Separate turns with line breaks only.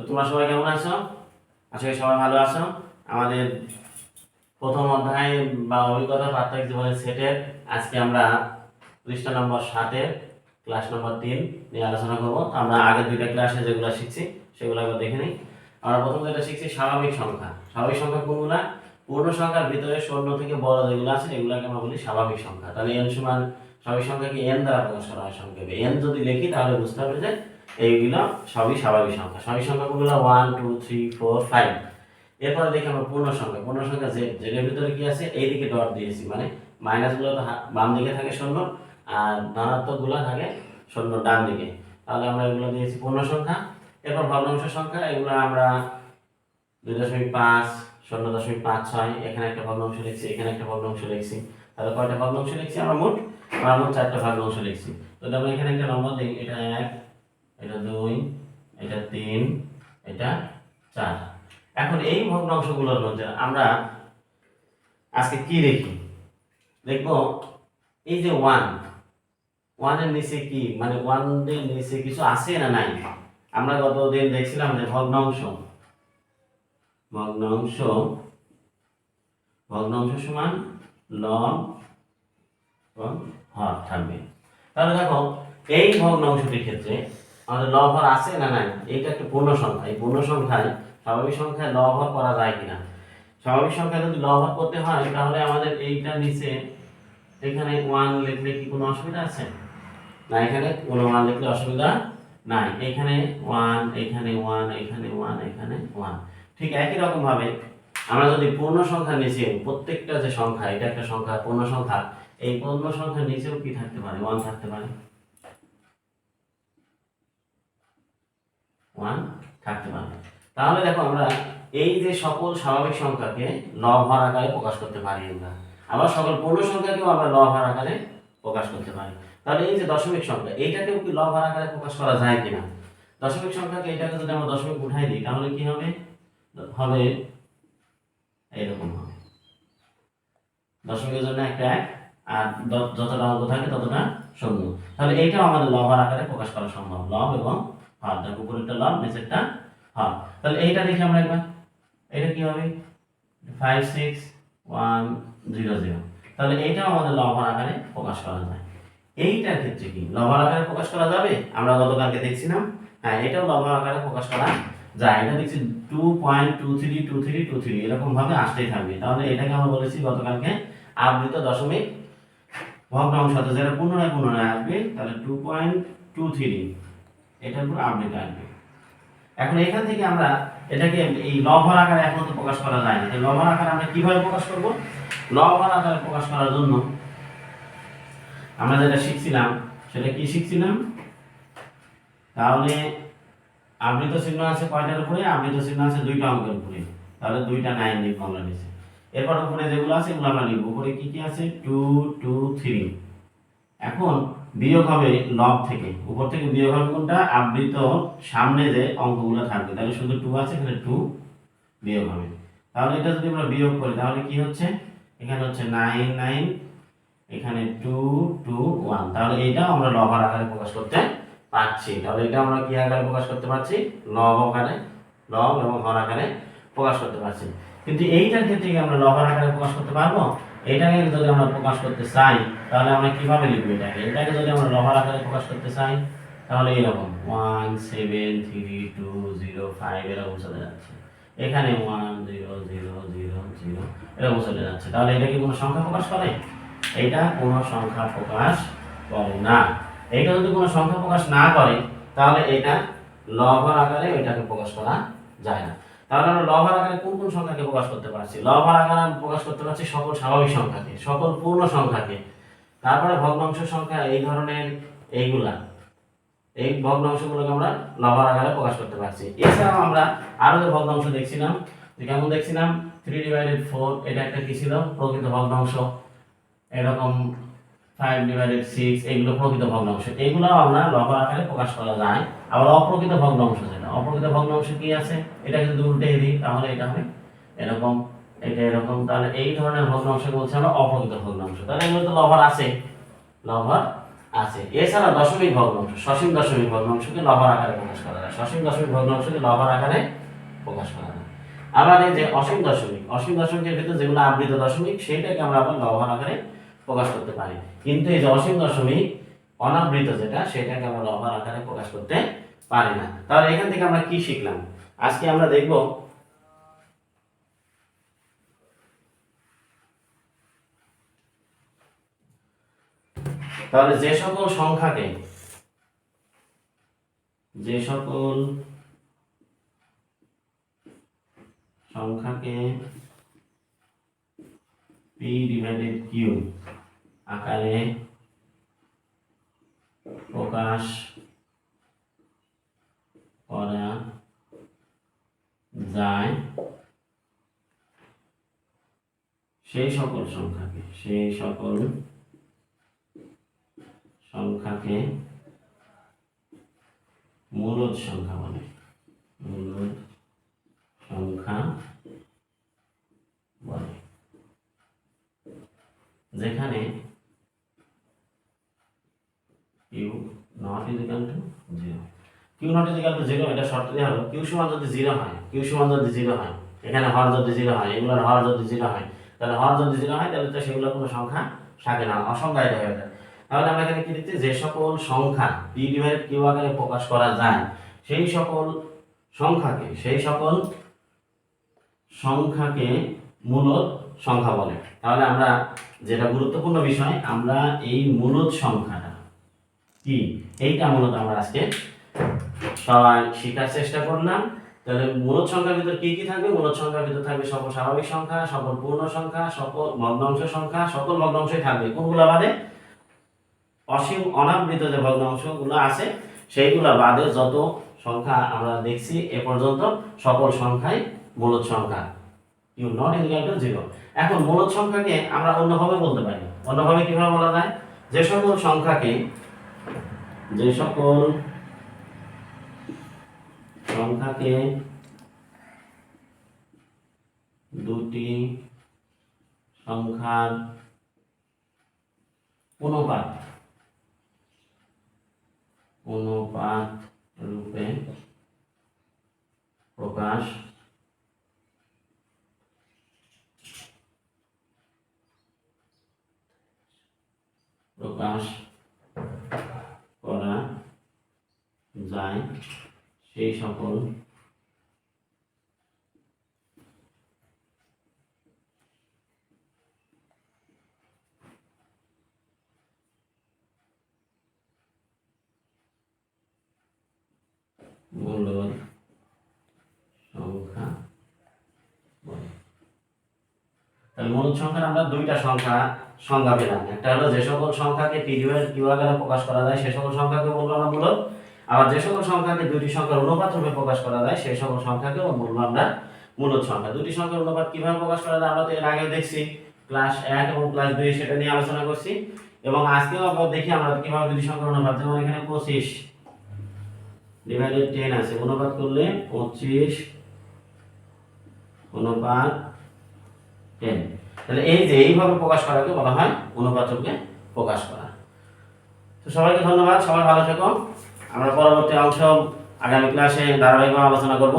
তো তোমরা সবাই কেমন আছো? আশা করি সবাই ভালো আছো। আমাদের প্রথম অধ্যায় বা অভিজ্ঞতা প্রাত্যহিক জীবনের সেটের আজকে আমরা পৃষ্ঠা নম্বর সাতের ক্লাস নম্বর তিন নিয়ে আলোচনা করব। আমরা আগের দুইটা ক্লাসে যেগুলো শিখছি সেগুলো একবার দেখে নিই। আমরা প্রথম যেটা শিখছি, স্বাভাবিক সংখ্যা। স্বাভাবিক সংখ্যা কোনগুলা? পূর্ণ সংখ্যার ভিতরে শূন্য থেকে বড় যেগুলো আছে, এগুলোকে আমরা বলি স্বাভাবিক সংখ্যা। তাহলে এন সমান স্বাভাবিক সংখ্যাকে এন দ্বারা প্রকাশ করা হয় সংক্ষেপে? এন যদি লিখি, তাহলে বুঝতে হবে যে এইগুলো সবই স্বাভাবিক সংখ্যা। স্বাভাবিক সংখ্যাগুলো one two three four five এরপরে দেখি আমরা পূর্ণ সংখ্যা। পূর্ণ সংখ্যা যে জেডের ভিতরে কি আছে? এইদিকে ডট দিয়েছি মানে মাইনাসগুলো তো বাম দিকে থাকে শূন্য, আর ধনাত্মকগুলো থাকে শূন্য ডান দিকে তাহলে আমরা এগুলো দিয়েছি পূর্ণ সংখ্যা। এরপর ভগ্নাংশ সংখ্যা, এগুলো আমরা দুই দশমিক পাঁচ, শূন্য দশমিক পাঁচ ছয়, এখানে একটা ভগ্নাংশ লিখছি, এখানে একটা ভগ্নাংশ লিখছি। তাহলে কয়টা ভগ্নাংশ লিখছি? আমরা মোট আমরা মোট চারটা ভগ্নাংশ লিখছি। তো আমরা এখানে একটা নম্বর দিই এটা এক এটা দুই, এটা তিন, এটা চার। এখন এই ভগ্নাংশগুলোর মধ্যে আমরা আজকে কি দেখি? দেখব এই যে ওয়ান ওয়ানের নিচে কি? মানে ওয়ানের নিচে কিছু আছে না নাই? আমরা গত দিন দেখছিলাম যে ভগ্নাংশ। ভগ্নাংশ ভগ্নাংশ সমান লব এবং হর থাকবে। তাহলে দেখো, এই ভগ্নাংশটির ক্ষেত্রে আমাদের হর আছে না নাই? এইটা একটা পূর্ণ সংখ্যা। এই পূর্ণ সংখ্যায় স্বাভাবিক সংখ্যায় হর করা যায় কিনা? স্বাভাবিক সংখ্যা যদি হর করতে হয়, তাহলে আমাদের এইটা নিচে এখানে ওয়ান লিখলে কি কোনো অসুবিধা আছে? না, এখানে কোনো ওয়ান লিখলে অসুবিধা নাই। এখানে ওয়ান এখানে ওয়ান এখানে ওয়ান এখানে ওয়ান ঠিক একই রকম ভাবে আমরা যদি পূর্ণ সংখ্যার নিচে প্রত্যেকটা যে সংখ্যা, এটা একটা সংখ্যা, পূর্ণ সংখ্যা, এই পূর্ণ সংখ্যার নিচেও কি থাকতে পারে? ওয়ান থাকতে পারে। ওয়ান থাকতে পারে তাহলে দেখো আমরা এই যে সকল স্বাভাবিক সংখ্যাকে লব হর আকারে প্রকাশ করতে পারি আমরা। আবার সকল পূর্ণ সংখ্যাকেও আমরা লব হর আকারে প্রকাশ করতে পারি। তাহলে এই যে দশমিক সংখ্যা, এইটাকেও কি লব হর আকারে প্রকাশ করা যায় কিনা? দশমিক সংখ্যাকে এটাকে যদি আমরা দশমিক উঠাই দিই, তাহলে কি হবে? হবে এইরকম হবে। দশমিকের জন্য একটা এক, আর যতটা অঙ্ক থাকে ততটা শূন্য। তাহলে এইটাও আমাদের লব আর আকারে প্রকাশ করা সম্ভব। লব এবং হর দেখো উপরেরটা লব নিচেরটা হর তাহলে এইটা দেখি আমরা একবার। এটা কি হবে? Five six one zero zero তাহলে এইটাও আমাদের লব আর আকারে প্রকাশ করা যায়। এইটার ক্ষেত্রে কি? লব আর আকারে প্রকাশ করা যাবে? আমরা গতকালকে দেখছিলাম। হ্যাঁ এটাও লব আর আকারে প্রকাশ করা যায়। এটা দেখছি two point two three two three two three এরকম ভাবে আসতেই থাকবে। তাহলে এটাকে আমরা বলেছি গতকালকে আবৃত দশমিক ভগ্নাংশ। যেটা পুনরায় পুনরায় আসবে, তাহলে টু পয়েন্ট টু থ্রি এটার উপর আবৃত আসবে। এখন এখান থেকে আমরা এটাকে এই লভর আকারে এখন তো প্রকাশ করা যায় না। এই লভর আকারে আমরা কীভাবে প্রকাশ করব? লভর আকারে প্রকাশ করার জন্য আমরা যেটা শিখছিলাম, সেটা কি শিখছিলাম? তাহলে আবৃত চিহ্ন আছে কয়টার উপরে? আবৃত চিহ্ন আছে দুইটা অঙ্কের উপরে। তাহলে দুইটা নাইন লিখব আমরা নিচে এরপর উপরে যেগুলো আছে, এগুলো আমরা লিখব। উপরে কি কি আছে? টু টু থ্রি এখন বিয়োগ হবে লব থেকে। উপর থেকে বিয়োগ হবে কোনটা? আবৃত সামনে যে অঙ্কগুলো থাকবে। তাহলে শুধু টু আছে, এখানে টু বিয়োগ হবে। তাহলে এটা যদি আমরা বিয়োগ করি, তাহলে কি হচ্ছে? এখানে হচ্ছে নাইন নাইন এখানে টু টু ওয়ান তাহলে এইটাও আমরা লবার আকারে প্রকাশ করতে পারছি। তাহলে এটা আমরা কি আকারে প্রকাশ করতে পারছি? লব আকারে, লব এবং হর আকারে প্রকাশ করতে পারছি। কিন্তু এইটার ক্ষেত্রে কি আমরা লবার আকারে প্রকাশ করতে পারব? এটাকে যদি আমরা প্রকাশ করতে চাই, তাহলে আমরা কীভাবে লিখব এটাকে? এটাকে যদি আমরা লবার আকারে প্রকাশ করতে চাই, তাহলে এরকম one, seven, three, two, zero, five এরকম চলে যাচ্ছে। এখানে one, zero zero zero zero এরকম চলে যাচ্ছে। তাহলে এটা কি কোনো সংখ্যা প্রকাশ করে? এটা কোনো সংখ্যা প্রকাশ করে না। এটা যদি কোনো সংখ্যা প্রকাশ না করে, তাহলে এটা লভার আকারে এটাকে প্রকাশ করা যায় না। তাহলে আমরা লভার আকারে কোন কোন সংখ্যাকে প্রকাশ করতে পারছি? লভার আকারে আমি প্রকাশ করতে পারছি সকল স্বাভাবিক সংখ্যাকে, সকল পূর্ণ সংখ্যাকে। তারপরে ভগ্নাংশ সংখ্যা এই ধরনের এইগুলা। এই ভগ্নাংশগুলোকে আমরা লভার আকারে প্রকাশ করতে পারছি। এছাড়াও আমরা আরও যে ভগ্নাংশ দেখছিলাম, যে কেমন দেখছিলাম? থ্রি ডিভাইডেড ফোর এটা একটা কি ছিল? প্রকৃত ভগ্নাংশ। এরকম ফাইভ ডিভাইডেড সিক্স এগুলো প্রকৃত ভগ্নাংশ। এগুলো আমরা লব আকারে প্রকাশ করা যায়। আবার অপ্রকৃত ভগ্নাংশ যেটা। অপ্রকৃত ভগ্নাংশ কি আছে? এটা যদি উল্টে দিই, তাহলে এটা হবে এরকম, এটা এরকম। তাহলে এই ধরনের ভগ্নাংশ বলছে আমরা অপ্রকৃত ভগ্নাংশ। তাহলে এগুলো তো লভার আছে। লভার আছে। এছাড়া দশমিক ভগ্নাংশ, সসীম দশমিক ভগ্নাংশকে লহর আকারে প্রকাশ করা যায়। সসীম দশমিক ভগ্নাংশকে লহর আকারে প্রকাশ করা যায়। আবার এই যে অসীম দশমিক, অসীম দশমিকের ভিতরে যেগুলো আবৃত দশমিক সেটাকে আমরা আবার লহর আকারে প্রকাশ করতে পারি। কিন্তু এই যে অসীম দশমিক অনাবৃত যেটা, সেটাকে আমরা লহর আকারে প্রকাশ করতে পারি না। তাহলে এখান থেকে আমরা কি শিখলাম? আজকে আমরা দেখব তাহলে যে সকল সংখ্যাকে, যে সকল সংখ্যাকে পি ডিভাইডেড কিউ আকারে প্রকাশ করা যায় সেই সকল সংখ্যাকে, সেই সকল সংখ্যাকে মূলদ সংখ্যা বলে। মূলদ সংখ্যা বলে যেখানে Q not equal to zero Q not equal to zero এটা শর্ত দেওয়া হলো কিউ সমান যদি জিরো হয় কিউ সমান যদি জিরো হয়, এখানে হর যদি জিরো হয়, এগুলোর হর যদি জিরো হয়, তাহলে হর যদি জিরো হয়, তাহলে তো সেগুলো কোনো সংখ্যা থাকে না অসংখ্যায় হয়ে যায়। তাহলে আমরা এখানে কি দিচ্ছি যে সকল সংখ্যা পি ডিভাইড কিউ আকারে প্রকাশ করা যায়, সেই সকল সংখ্যাকে, সেই সকল সংখ্যাকে মূলদ সংখ্যা বলে। তাহলে আমরা যেটা গুরুত্বপূর্ণ বিষয়, আমরা এই মূলদ সংখ্যাটা কি? এইটা মূলত আমরা আজকে সবাই শেখার চেষ্টা করলাম। তাহলে মূলদ সংখ্যার ভিতর কি কি থাকবে? মূলদ সংখ্যার ভিতর থাকবে সকল স্বাভাবিক সংখ্যা, সকল পূর্ণ সংখ্যা, সকল ভগ্নাংশ সংখ্যা, সকল ভগ্নাংশই থাকবে। কোনগুলো বাদে? অসীম অনাবৃত যে ভগ্নাংশগুলো আছে, সেইগুলো বাদে যত সংখ্যা আমরা দেখছি এ পর্যন্ত সকল সংখ্যাই মূলদ সংখ্যা। U not equal to zero এখন মূলদ সংখ্যাকে আমরা অন্যভাবে বলতে পারি। অন্যভাবে কীভাবে বলা যায়? যে সকল সংখ্যাকে, যে সকল সংখ্যাকে দুটি সংখ্যার অনুপাত অনুপাত রূপে প্রকাশ প্রকাশ করা যায় সেই সকল মূলদ সংখ্যা বলে তাহলে মূলদ সংখ্যার আমরা দুইটা সংখ্যা সংজ্ঞা পেলাম। একটা হলো যে সকল সংখ্যাকে পিরিয়ড কিউ আকারে প্রকাশ করা যায়, সে সকল সংখ্যাকে বলব আমরা মূলদ আবার যে সকল সংখ্যাকে দুইটি সংখ্যার অনুপাত রূপে প্রকাশ করা যায় সেই সকল সংখ্যাকে বলব আমরা মূলদ সংখ্যা। দুটি সংখ্যার অনুপাত কীভাবে প্রকাশ করা যায়, আমরা তো এর আগে দেখছি। ক্লাস এক এবং ক্লাস দুই, সেটা নিয়ে আলোচনা করছি। এবং আজকেও আবার দেখি আমরা কীভাবে দুটি সংখ্যার অনুপাত, যেমন এখানে পঁচিশ ডিভাইডেড টেন আছে। অনুপাত করলে পঁচিশ, অনুপাত টেন তাহলে এই যে এইভাবে প্রকাশ করাকে বলা হয় অনুপাতকে প্রকাশ করা। তো সবাইকে ধন্যবাদ, সবাই ভালো থেকো। আমরা পরবর্তী অংশ আগামী ক্লাসে ধারাবাহিকভাবে আলোচনা করব।